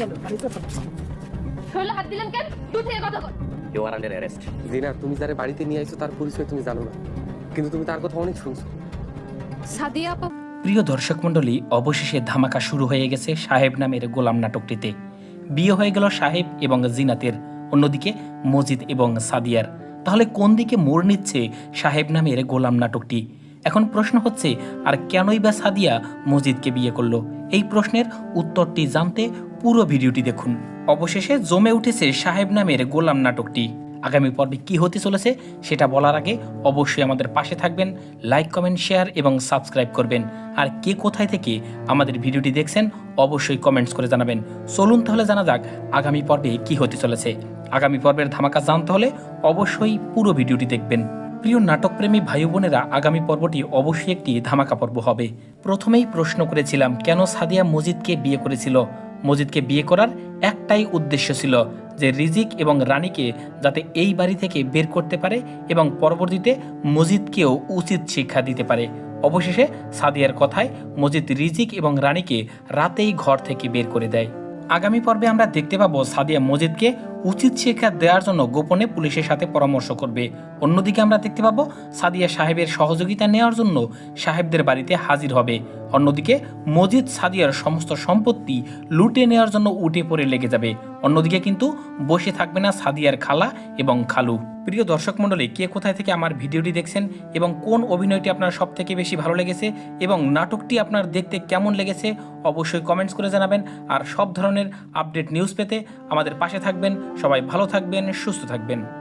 চলো বাড়িতে চলো। হাত দিলেন কেন? দূর থেকে কথা কর ইউ আর আন্ডার অ্যারেস্ট জিনা তুমি যারা বাড়িতে নিয়ে আইছো তার পরিচয় তুমি জানো না। কিন্তু তুমি তার কথা অনেক শুনছো। সাদিয়া আপা প্রিয় দর্শক মণ্ডলী অবশেষে ধামাকা শুরু হয়ে গেছে সাহেব নামের গোলাম নাটকটিতে। বিয়ে হয়ে গেল সাহেব এবং জিনাতের অন্যদিকে মজিদ এবং সাদিয়ার। তাহলে কোন দিকে মোড় নিচ্ছে সাহেব নামের গোলাম নাটকটি? এখন প্রশ্ন হচ্ছে, আর কেনই বা সাদিয়া মজিদকে বিয়ে করল? এই প্রশ্নের উত্তরটি জানতে পুরো ভিডিওটি দেখুন। অবশেষে জমে উঠেছে সাহেব নামের গোলাম নাটকটি। আগামী পর্বে কি হতে চলেছে সেটা বলার আগে অবশ্যই আমাদের পাশে থাকবেন, লাইক, কমেন্ট, শেয়ার এবং সাবস্ক্রাইব করবেন। আর কে কোথায় থেকে আমাদের ভিডিওটি দেখছেন অবশ্যই কমেন্টস করে জানাবেন। চলুন তাহলে জানা যাক আগামী পর্বে কি হতে চলেছে। আগামী পর্বের ধামাকা জানতে হলে অবশ্যই পুরো ভিডিওটি দেখবেন। প্রিয় নাটকপ্রেমী ভাই বোনেরা আগামী পর্বটি অবশ্যই একটি ধামাকা পর্ব হবে। প্রথমেই প্রশ্ন করেছিলাম, কেন সাদিয়া মজিদকে বিয়ে করেছিল? মজিদকে বিয়ে করার একটাই উদ্দেশ্য ছিল যে রিজিক এবং রানীকে যাতে এই বাড়ি থেকে বের করতে পারে এবং পরবর্তীতে মজিদকেও উচিত শিক্ষা দিতে পারে। অবশেষে সাদিয়ার কথায় মজিদ রিজিক এবং রানীকে রাতেই ঘর থেকে বের করে দেয়। আগামী পর্বে আমরা দেখতে পাবো সাদিয়া মজিদকে উচিত শিক্ষা দেওয়ার জন্য গোপনে পুলিশের সাথে পরামর্শ করবে। অন্যদিকে আমরা দেখতে পাবো সাদিয়া সাহেবের সহযোগিতা নেওয়ার জন্য সাহেবদের বাড়িতে হাজির হবে। অন্যদিকে মজিদ সাদিয়ার সমস্ত সম্পত্তি লুটে নেওয়ার জন্য উঠে পড়ে লেগে যাবে। অন্যদিকে কিন্তু বসে থাকবে না সাদিয়ার খালা এবং খালু। প্রিয় দর্শক মণ্ডলী, কে কোথায় থেকে আমার ভিডিওটি দেখছেন এবং কোন অভিনয়টি আপনার সব থেকে বেশি ভালো লেগেছে এবং নাটকটি আপনার দেখতে কেমন লেগেছে অবশ্যই কমেন্টস করে জানাবেন। আর সব ধরনের আপডেট নিউজ পেতে আমাদের পাশে থাকবেন। সবাই ভালো থাকবেন, সুস্থ থাকবেন।